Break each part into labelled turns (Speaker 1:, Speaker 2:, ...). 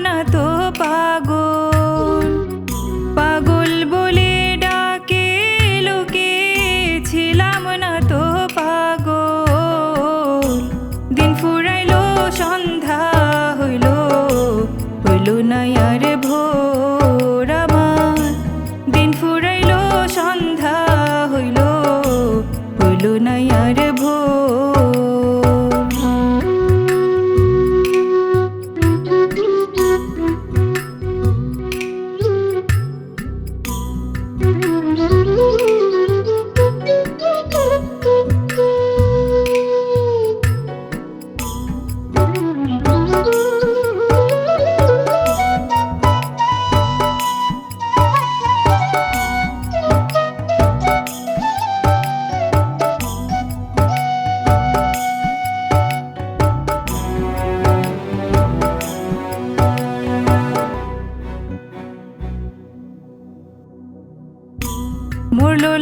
Speaker 1: না তো পাগল? পাগল বলে ডাকে লোকে ছিলাম না তো পাগল। দিন ফুরাইলো, সন্ধ্যা হইল হইল না আর ভোর আমার। দিন ফুরাইলো, সন্ধ্যা হইল হইল না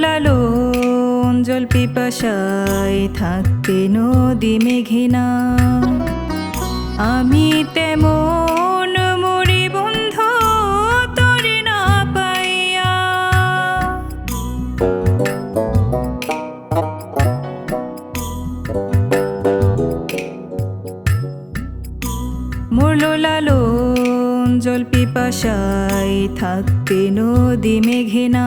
Speaker 1: লালন জল পিপাসায় থাকতে নদী মেঘিনা। আমি তেমন মরি বন্ধু তরে না পাইয়া। মরলো লালন জল পিপাসায় থাকতে নদী মেঘিনা।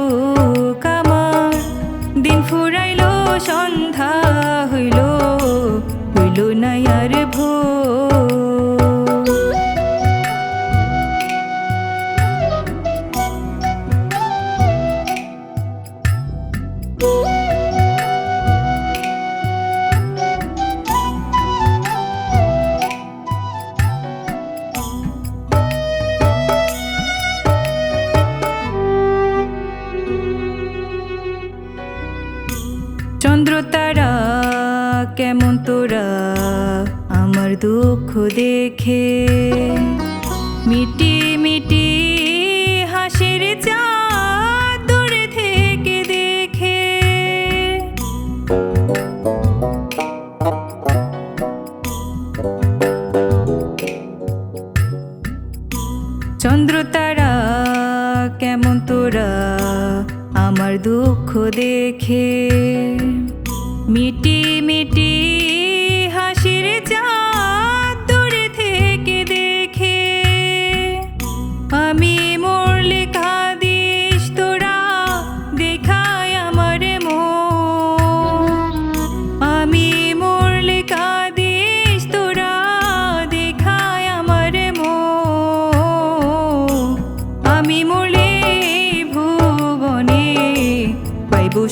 Speaker 1: তোরা আমার দুঃখ দেখে। মিটি মিটি হাসির চা থেকে দেখে। চন্দ্র তারা কেমন তোরা আমার দুঃখ দেখে। মিটি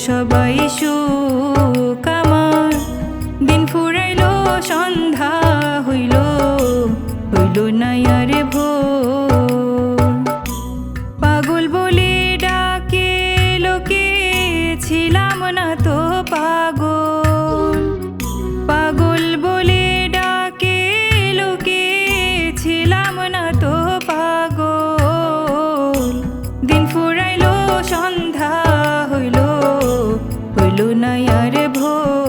Speaker 1: সবাই সুখ আমার। দিন ফুরাইল, সন্ধ্যা হইল হইল না ভো ভোর। পাগল বলে ডাকে, লোকে ছিলাম না তো হইল না আর ভোর